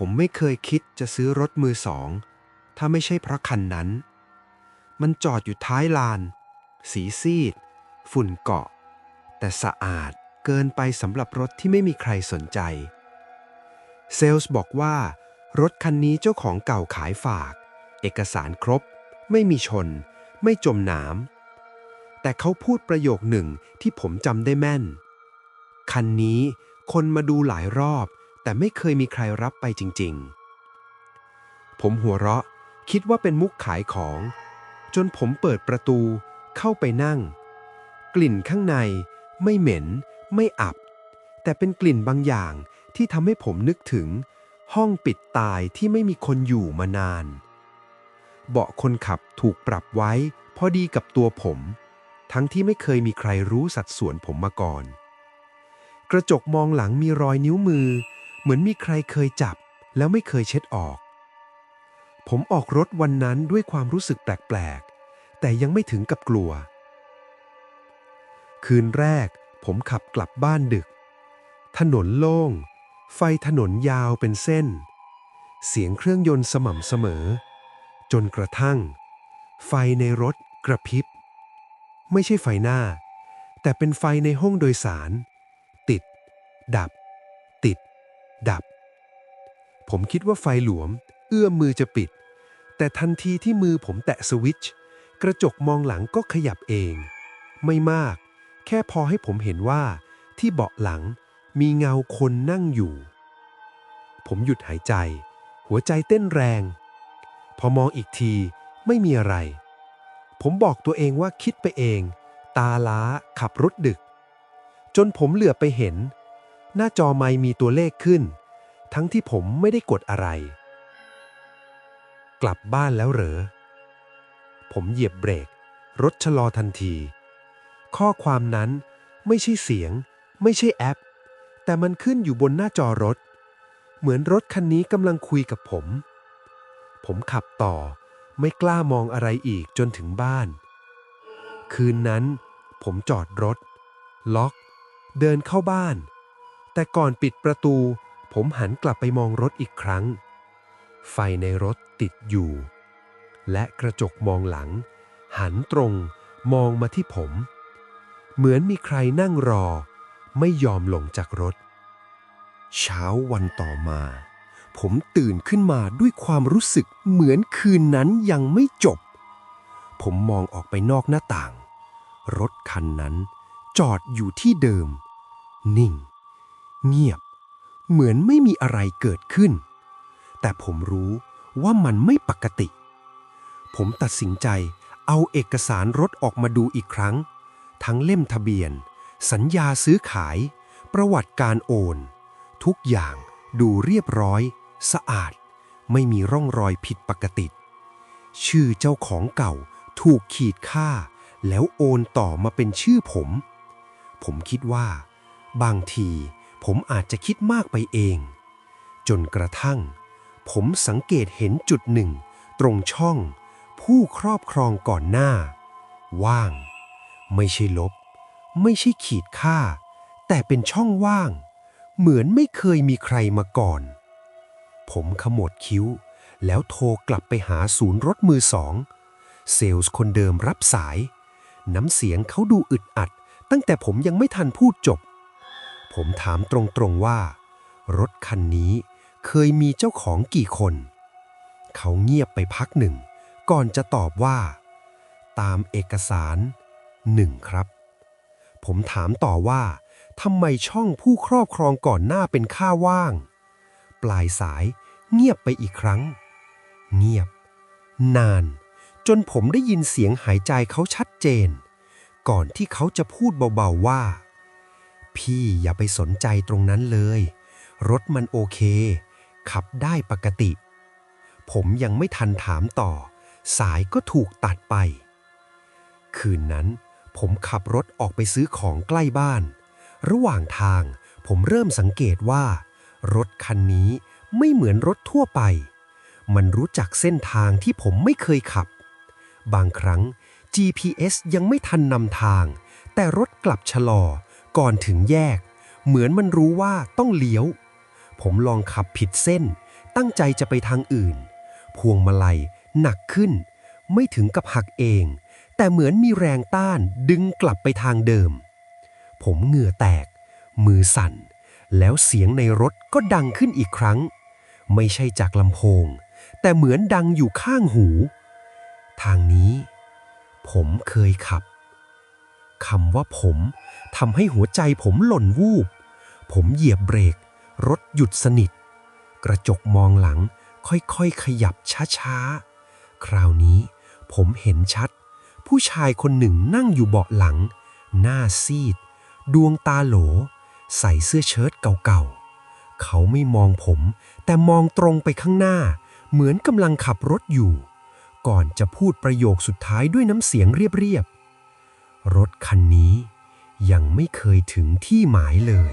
ผมไม่เคยคิดจะซื้อรถมือสอง ถ้าไม่ใช่เพราะคันนั้น มันจอดอยู่ท้ายลาน สีซีด ฝุ่นเกาะ แต่สะอาดเกินไปสำหรับรถที่ไม่มีใครสนใจ เซลส์บอกว่า รถคันนี้เจ้าของเก่าขายฝาก เอกสารครบ ไม่มีชน ไม่จมน้ำแต่เขาพูดประโยคหนึ่งที่ผมจำได้แม่น คันนี้คนมาดูหลายรอบ แต่ไม่เคยมีใครรับไปจริงๆ ผมหัวเราะคิดว่าเป็นมุกขายของ จนผมเปิดประตูเข้าไปนั่ง กลิ่นข้างในไม่เหม็น ไม่อับ แต่เป็นกลิ่นบางอย่างที่ทำให้ผมนึกถึง ห้องปิดตายที่ไม่มีคนอยู่มานาน เบาะคนขับถูกปรับไว้พอดีกับตัวผม ทั้งที่ไม่เคยมีใครรู้สัดส่วนผมมาก่อน กระจกมองหลังมีรอยนิ้วมือ เหมือนมีใครเคยจับ แล้วไม่เคยเช็ดออก ผมออกรถวันนั้นด้วยความรู้สึกแปลกๆ แต่ยังไม่ถึงกับกลัว คืนแรก ผมขับกลับบ้านดึก ถนนโล่ง ไฟถนนยาวเป็นเส้น เสียงเครื่องยนต์สม่ำเสมอ จนกระทั่ง ไฟในรถกระพริบ ไม่ใช่ไฟหน้า แต่เป็นไฟในห้องโดยสาร ติด ดับ ดับ ผมคิดว่าไฟหลวม เอื้อมมือจะปิด แต่ทันทีที่มือผมแตะสวิตช์กระจกมองหลังก็ขยับเอง ไม่มาก แค่พอให้ผมเห็นว่า ที่เบาะหลังมีเงาคนนั่งอยู่ ผมหยุดหายใจ หัวใจเต้นแรง พอมองอีกทีไม่มีอะไร ผมบอกตัวเองว่าคิดไปเอง ตาล้าขับรถดึก จนผมเหลือไปเห็น หน้าจอไม่มีตัวเลขขึ้น ทั้งที่ผมไม่ได้กดอะไร กลับบ้านแล้วเหรอ ผมเหยียบเบรก รถชะลอทันที ข้อความนั้นไม่ใช่เสียง ไม่ใช่แอป แต่มันขึ้นอยู่บนหน้าจอรถ เหมือนรถคันนี้กำลังคุยกับผม ผมขับต่อไม่กล้ามองอะไรอีกจนถึงบ้าน คืนนั้น ผมจอดรถ ล็อก เดินเข้าบ้าน แต่ก่อนปิดประตู ผมหันกลับไปมองรถอีกครั้ง ไฟในรถติดอยู่ และกระจกมองหลัง หันตรงมองมาที่ผม เหมือนมีใครนั่งรอ ไม่ยอมลงจากรถ เช้าวันต่อมา ผมตื่นขึ้นมาด้วยความรู้สึกเหมือนคืนนั้นยังไม่จบ ผมมองออกไปนอกหน้าต่าง รถคันนั้นจอดอยู่ที่เดิม นิ่ง งียบเหมือนไม่มีอะไรเกิดขึ้น แต่ผมรู้ว่ามันไม่ปกติ ผมตัดสินใจเอาเอกสารรถออกมาดูอีกครั้ง ทั้งเล่มทะเบียน สัญญาซื้อขาย ประวัติการโอน ทุกอย่างดูเรียบร้อย สะอาด ไม่มีร่องรอยผิดปกติ ชื่อเจ้าของเก่าถูกขีดค่า แล้วโอนต่อมาเป็นชื่อผม ผมคิดว่า บางที ผมอาจจะคิดมากไปเอง จนกระทั่ง ผมสังเกตเห็นจุดหนึ่ง ตรงช่อง ผู้ครอบครองก่อนหน้า ว่าง ไม่ใช่ลบ ไม่ใช่ขีดค่า แต่เป็นช่องว่าง เหมือนไม่เคยมีใครมาก่อน ผมขมวดคิ้ว แล้วโทรกลับไปหาศูนย์รถมือสอง เซลล์คนเดิมรับสาย น้ำเสียงเขาดูอึดอัด ตั้งแต่ผมยังไม่ทันพูดจบ ผมถามตรงๆว่า รถคันนี้เคยมีเจ้าของกี่คน เขาเงียบไปพักหนึ่ง ก่อนจะตอบว่า ตามเอกสารหนึ่งครับ ผมถามต่อว่าทำไมช่องผู้ครอบครองก่อนหน้าเป็นค่าว่าง ปลายสายเงียบไปอีกครั้ง เงียบ นาน จนผมได้ยินเสียงหายใจเขาชัดเจน ก่อนที่เขาจะพูดเบาๆว่า พี่อย่าไปสนใจตรงนั้นเลย รถมันโอเค ขับได้ปกติ ผมยังไม่ทันถามต่อ สายก็ถูกตัดไป คืนนั้น ผมขับรถออกไปซื้อของใกล้บ้าน ระหว่างทางผมเริ่มสังเกตว่า รถคันนี้ไม่เหมือนรถทั่วไป มันรู้จักเส้นทางที่ผมไม่เคยขับ บางครั้ง GPS ยังไม่ทันนำทาง แต่รถกลับชะลอ ก่อนถึงแยก เหมือนมันรู้ว่าต้องเลี้ยว ผมลองขับผิดเส้น ตั้งใจจะไปทางอื่น พวงมาลัยหนักขึ้น ไม่ถึงกับหักเอง แต่เหมือนมีแรงต้านดึงกลับไปทางเดิม ผมเหงื่อแตก มือสั่น แล้วเสียงในรถก็ดังขึ้นอีกครั้ง ไม่ใช่จากลำโพง แต่เหมือนดังอยู่ข้างหู ทางนี้ ผมเคยขับคำว่าผม ทำให้หัวใจผมหล่นวูบ ผมเหยียบเบรก รถหยุดสนิท กระจกมองหลังค่อยๆขยับช้าๆ คราวนี้ผมเห็นชัด ผู้ชายคนหนึ่งนั่งอยู่เบาะหลัง หน้าซีด ดวงตาโหล ใส่เสื้อเชิ้ตเก่าๆ เขาไม่มองผม แต่มองตรงไปข้างหน้า เหมือนกำลังขับรถอยู่ ก่อนจะพูดประโยคสุดท้ายด้วยน้ำเสียงเรียบๆรถคันนี้ ยังไม่เคยถึงที่หมายเลย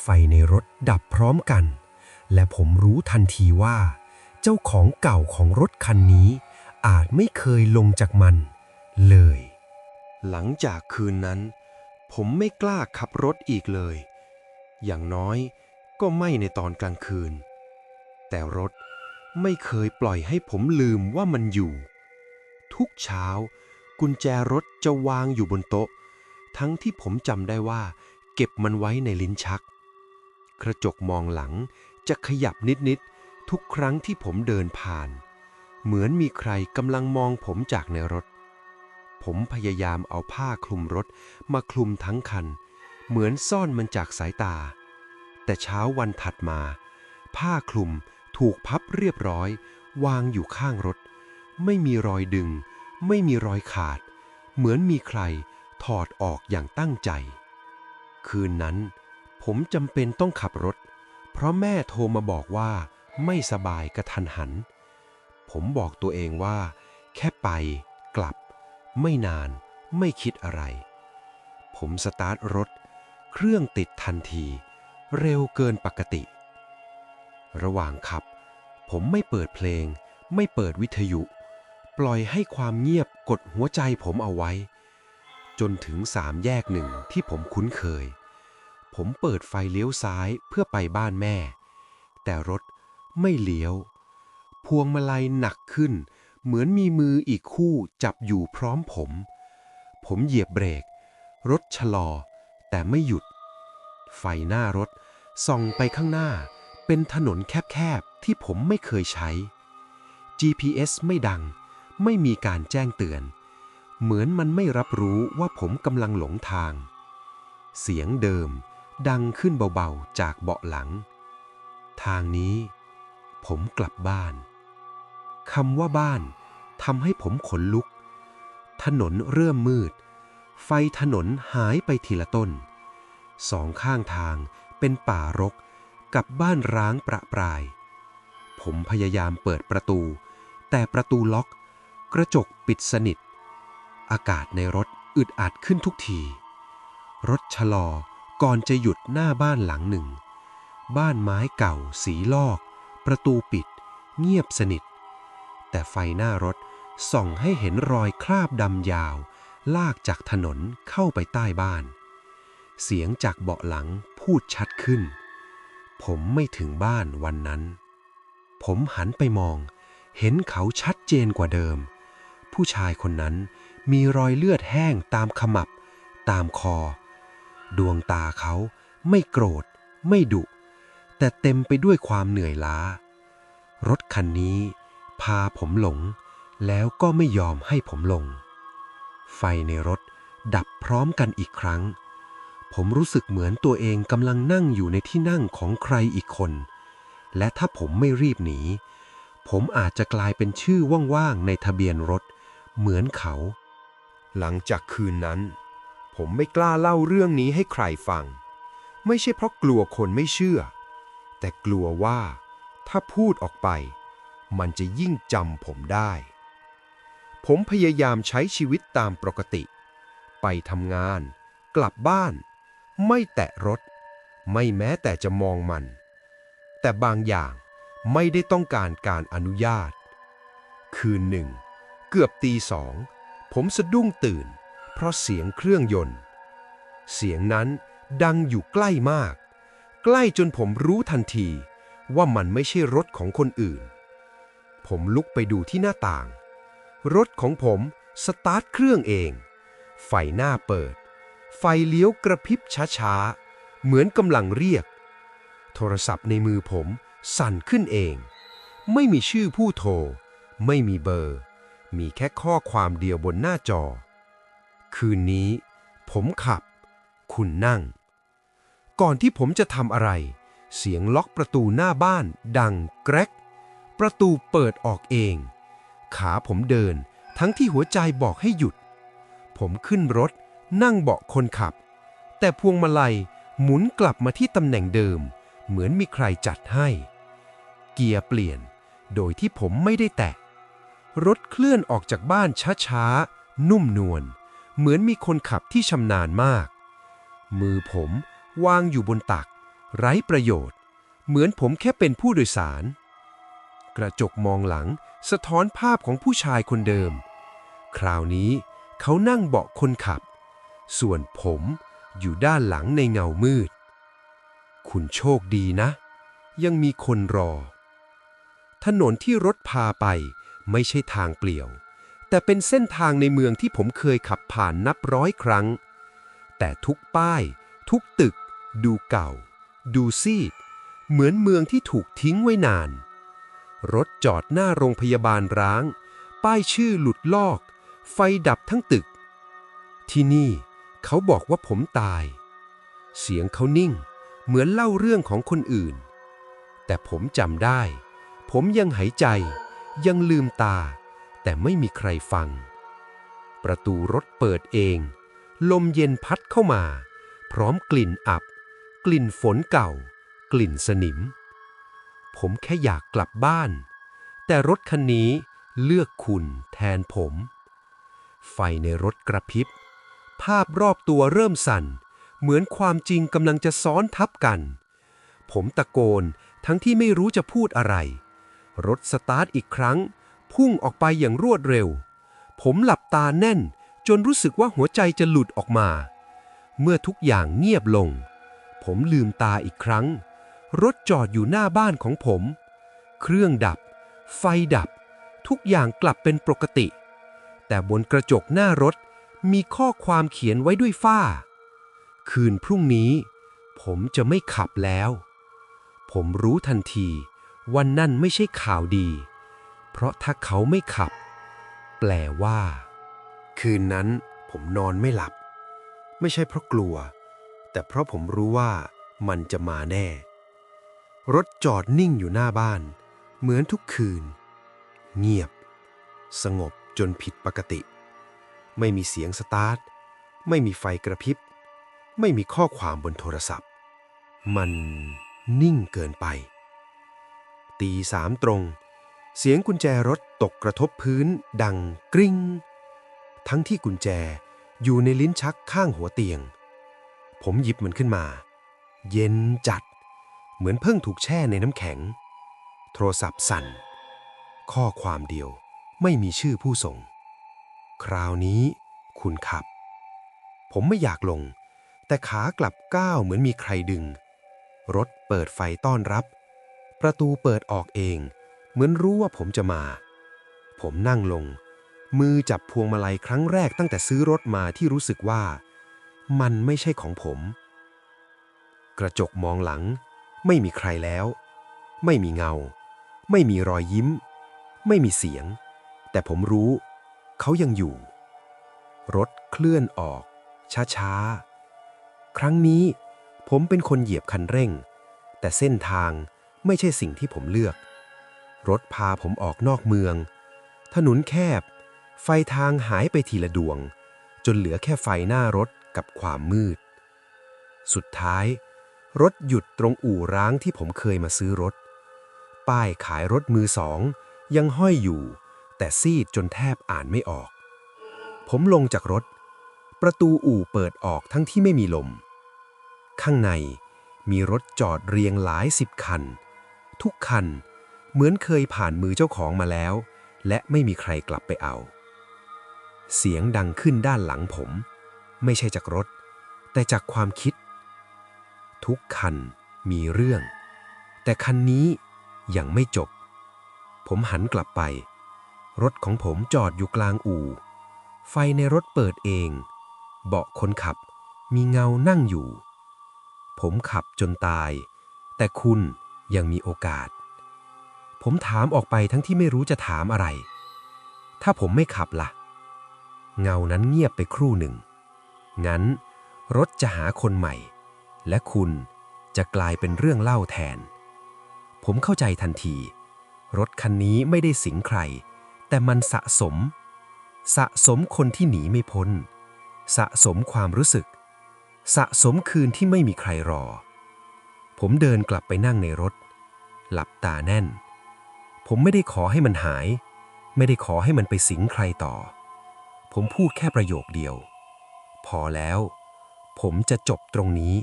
ไฟในรถดับพร้อมกัน และผมรู้ทันทีว่า เจ้าของเก่าของรถคันนี้ อาจไม่เคยลงจากมัน เลย หลังจากคืนนั้น ผมไม่กล้าขับรถอีกเลย อย่างน้อยก็ไม่ในตอนกลางคืน แต่รถไม่เคยปล่อยให้ผมลืมว่ามันอยู่ ทุกเช้า กุญแจรถจะวางอยู่บนโต๊ะ ทั้งที่ผมจำได้ว่า เก็บมันไว้ในลิ้นชัก กระจกมองหลังจะขยับนิดๆทุกครั้งที่ผมเดินผ่าน เหมือนมีใครกำลังมองผมจากในรถ ผมพยายามเอาผ้าคลุมรถมาคลุมทั้งคัน เหมือนซ่อนมันจากสายตา แต่เช้าวันถัดมา ผ้าคลุมถูกพับเรียบร้อย วางอยู่ข้างรถ ไม่มีรอยดึง ไม่มีรอยขาด เหมือนมีใคร ถอดออกอย่างตั้งใจ คืนนั้น ผมจำเป็นต้องขับรถ เพราะแม่โทรมาบอกว่าไม่สบายกระทันหัน ผมบอกตัวเองว่า แค่ไปกลับ ไม่นานไม่คิดอะไร ผมสตาร์ทรถ เครื่องติดทันที เร็วเกินปกติ ระหว่างขับ ผมไม่เปิดเพลง ไม่เปิดวิทยุ ปล่อยให้ความเงียบกดหัวใจผมเอาไว้ จนถึงสามแยกหนึ่งที่ผมคุ้นเคย ผมเปิดไฟเลี้ยวซ้ายเพื่อไปบ้านแม่ แต่รถไม่เลี้ยว พวงมาลัยหนักขึ้น เหมือนมีมืออีกคู่จับอยู่พร้อมผม ผมเหยียบเบรก รถชะลอ แต่ไม่หยุด ไฟหน้ารถส่องไปข้างหน้า เป็นถนนแคบๆ ที่ผมไม่เคยใช้ GPS ไม่ดัง ไม่มีการแจ้งเตือน เหมือนมันไม่รับรู้ว่าผมกำลังหลงทาง เสียงเดิมดังขึ้นเบาๆจากเบาะหลัง ทางนี้ ผมกลับบ้านคำว่าบ้านทำให้ผมขนลุก ถนนเริ่มมืด ไฟถนนหายไปทีละต้น สองข้างทางเป็นป่ารกกับบ้านร้างประปราย ผมพยายามเปิดประตู แต่ประตูล็อก กระจกปิดสนิท อากาศในรถอึดอัดขึ้นทุกที รถชะลอก่อนจะหยุดหน้าบ้านหลังหนึ่ง บ้านไม้เก่าสีลอก ประตูปิด เงียบสนิท แต่ไฟหน้ารถส่องให้เห็นรอยคราบดำยาว ลากจากถนนเข้าไปใต้บ้าน เสียงจากเบาะหลังพูดชัดขึ้น ผมไม่ถึงบ้านวันนั้น ผมหันไปมอง เห็นเขาชัดเจนกว่าเดิม ผู้ชายคนนั้น มีรอยเลือดแห้งตามขมับ ตามคอ ดวงตาเขาไม่โกรธ ไม่ดุ แต่เต็มไปด้วยความเหนื่อยล้า รถคันนี้พาผมหลง แล้วก็ไม่ยอมให้ผมลง ไฟในรถดับพร้อมกันอีกครั้ง ผมรู้สึกเหมือนตัวเองกำลังนั่งอยู่ในที่นั่งของใครอีกคน และถ้าผมไม่รีบหนี ผมอาจจะกลายเป็นชื่อว่างๆในทะเบียนรถ เหมือนเขา หลังจากคืนนั้น ผมไม่กล้าเล่าเรื่องนี้ให้ใครฟัง ไม่ใช่เพราะกลัวคนไม่เชื่อ แต่กลัวว่าถ้าพูดออกไป มันจะยิ่งจำผมได้ ผมพยายามใช้ชีวิตตามปกติ ไปทำงาน กลับบ้าน ไม่แตะรถ ไม่แม้แต่จะมองมัน แต่บางอย่างไม่ได้ต้องการการอนุญาต คืนหนึ่ง เกือบตีสอง ผมสะดุ้งตื่น เพราะเสียงเครื่องยนต์ เสียงนั้นดังอยู่ใกล้มาก ใกล้จนผมรู้ทันทีว่ามันไม่ใช่รถของคนอื่น ผมลุกไปดูที่หน้าต่าง รถของผมสตาร์ทเครื่องเอง ไฟหน้าเปิด ไฟเลี้ยวกระพริบช้าๆ เหมือนกำลังเรียก โทรศัพท์ในมือผมสั่นขึ้นเอง ไม่มีชื่อผู้โทร ไม่มีเบอร์ มีแค่ข้อความเดียวบนหน้าจอ คืนนี้ ผมขับ คุณนั่ง ก่อนที่ผมจะทำอะไร เสียงล็อกประตูหน้าบ้าน ดังแกรก ประตูเปิดออกเอง ขาผมเดิน ทั้งที่หัวใจบอกให้หยุด ผมขึ้นรถ นั่งเบาะคนขับ แต่พวงมาลัยหมุนกลับมาที่ตำแหน่งเดิม เหมือนมีใครจัดให้ เกียร์เปลี่ยน โดยที่ผมไม่ได้แตะ รถเคลื่อนออกจากบ้านช้าๆ นุ่มนวล เหมือนมีคนขับที่ชำนาญมาก มือผมวางอยู่บนตัก ไร้ประโยชน์ เหมือนผมแค่เป็นผู้โดยสาร กระจกมองหลังสะท้อนภาพของผู้ชายคนเดิม คราวนี้เขานั่งเบาะคนขับ ส่วนผมอยู่ด้านหลังในเงามืด คุณโชคดีนะ ยังมีคนรอ ถนนที่รถพาไป ไม่ใช่ทางเปลี่ยว แต่เป็นเส้นทางในเมืองที่ผมเคยขับผ่านนับร้อยครั้ง แต่ทุกป้าย ทุกตึก ดูเก่า ดูซีด เหมือนเมืองที่ถูกทิ้งไว้นาน รถจอดหน้าโรงพยาบาลร้าง ป้ายชื่อหลุดลอก ไฟดับทั้งตึก ที่นี่เขาบอกว่าผมตาย เสียงเขานิ่ง เหมือนเล่าเรื่องของคนอื่น แต่ผมจำได้ ผมยังหายใจ ยังลืมตา แต่ไม่มีใครฟัง ประตูรถเปิดเอง ลมเย็นพัดเข้ามา พร้อมกลิ่นอับ กลิ่นฝนเก่า กลิ่นสนิม ผมแค่อยากกลับบ้าน แต่รถคันนี้เลือกคุณแทนผม ไฟในรถกระพริบ ภาพรอบตัวเริ่มสั่น เหมือนความจริงกำลังจะซ้อนทับกัน ผมตะโกนทั้งที่ไม่รู้จะพูดอะไร รถสตาร์ทอีกครั้ง พุ่งออกไปอย่างรวดเร็ว ผมหลับตาแน่น จนรู้สึกว่าหัวใจจะหลุดออกมา เมื่อทุกอย่างเงียบลง ผมลืมตาอีกครั้ง รถจอดอยู่หน้าบ้านของผม เครื่องดับ ไฟดับ ทุกอย่างกลับเป็นปกติ แต่บนกระจกหน้ารถมีข้อความเขียนไว้ด้วยฝ้า คืนพรุ่งนี้ ผมจะไม่ขับแล้ว ผมรู้ทันที ว่านั่นไม่ใช่ข่าวดี เพราะถ้าเขาไม่ขับ แปลว่า คืนนั้นผมนอนไม่หลับ ไม่ใช่เพราะกลัว แต่เพราะผมรู้ว่ามันจะมาแน่ รถจอดนิ่งอยู่หน้าบ้าน เหมือนทุกคืน เงียบ สงบจนผิดปกติ ไม่มีเสียงสตาร์ท ไม่มีไฟกระพริบ ไม่มีข้อความบนโทรศัพท์ มันนิ่งเกินไป ตีสามตรง เสียงกุญแจรถตกกระทบพื้น ดังกริ้ง ทั้งที่กุญแจอยู่ในลิ้นชักข้างหัวเตียง ผมหยิบมันขึ้นมา เย็นจัด เหมือนเพิ่งถูกแช่ในน้ำแข็ง โทรศัพท์สั่น ข้อความเดียวไม่มีชื่อผู้ส่ง คราวนี้คุณขับ ผมไม่อยากลง แต่ขากลับก้าวเหมือนมีใครดึง รถเปิดไฟต้อนรับ ประตูเปิดออกเอง เหมือนรู้ว่าผมจะมา ผมนั่งลง มือจับพวงมาลัยครั้งแรกตั้งแต่ซื้อรถมาที่รู้สึกว่า มันไม่ใช่ของผม กระจกมองหลัง ไม่มีใครแล้ว ไม่มีเงา ไม่มีรอยยิ้ม ไม่มีเสียง แต่ผมรู้ เขายังอยู่ รถเคลื่อนออก ช้าๆ ครั้งนี้ผมเป็นคนเหยียบคันเร่ง แต่เส้นทาง ไม่ใช่สิ่งที่ผมเลือก รถพาผมออกนอกเมือง ถนนแคบ ไฟทางหายไปทีละดวง จนเหลือแค่ไฟหน้ารถกับความมืด สุดท้าย รถหยุดตรงอู่ร้างที่ผมเคยมาซื้อรถ ป้ายขายรถมือสอง ยังห้อยอยู่ แต่ซีดจนแทบอ่านไม่ออก ผมลงจากรถ ประตูอู่เปิดออกทั้งที่ไม่มีลม ข้างในมีรถจอดเรียงหลายสิบคัน ทุกคัน เหมือนเคยผ่านมือเจ้าของมาแล้ว และไม่มีใครกลับไปเอา เสียงดังขึ้นด้านหลังผม ไม่ใช่จากรถ แต่จากความคิด ทุกคันมีเรื่อง แต่คันนี้ยังไม่จบ ผมหันกลับไป รถของผมจอดอยู่กลางอู่ ไฟในรถเปิดเอง เบาะคนขับมีเงานั่งอยู่ ผมขับจนตาย แต่คุณ ยังมีโอกาส ผมถามออกไปทั้งที่ไม่รู้จะถามอะไร ถ้าผมไม่ขับล่ะ เงานั้นเงียบไปครู่หนึ่ง งั้นรถจะหาคนใหม่ และคุณจะกลายเป็นเรื่องเล่าแทน ผมเข้าใจทันที รถคันนี้ไม่ได้สิงใคร แต่มันสะสม สะสมคนที่หนีไม่พ้น สะสมความรู้สึก สะสมคืนที่ไม่มีใครรอ ผมเดินกลับไปนั่งในรถ หลับตาแน่น ผมไม่ได้ขอให้มันหาย ไม่ได้ขอให้มันไปสิงใครต่อ ผมพูดแค่ประโยคเดียว พอแล้ว ผมจะจบตรงนี้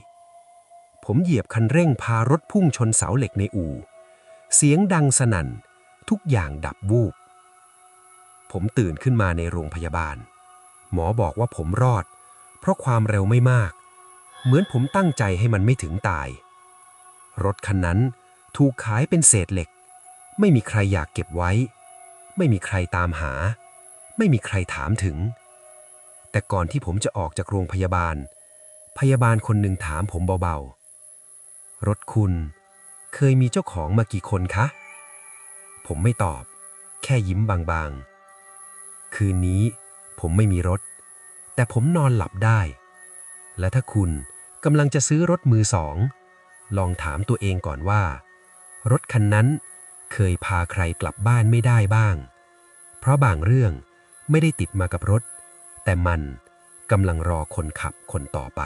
ผมเหยียบคันเร่งพารถพุ่งชนเสาเหล็กในอู่ เสียงดังสนั่น ทุกอย่างดับวูบ ผมตื่นขึ้นมาในโรงพยาบาล หมอบอกว่าผมรอด เพราะความเร็วไม่มาก เหมือนผมตั้งใจให้มันไม่ถึงตาย รถคันนั้นถูกขายเป็นเศษเหล็ก ไม่มีใครอยากเก็บไว้ ไม่มีใครตามหา ไม่มีใครถามถึง แต่ก่อนที่ผมจะออกจากโรงพยาบาล พยาบาลคนหนึ่งถามผมเบาๆ รถคุณเคยมีเจ้าของมากี่คนคะ ผมไม่ตอบ แค่ยิ้มบางๆ คืนนี้ผมไม่มีรถ แต่ผมนอนหลับได้ และถ้าคุณกำลังจะซื้อรถมือสอง ลองถามตัวเองก่อนว่า รถคันนั้นเคยพาใครกลับบ้านไม่ได้บ้าง เพราะบางเรื่องไม่ได้ติดมากับรถ แต่มันกำลังรอคนขับคนต่อไป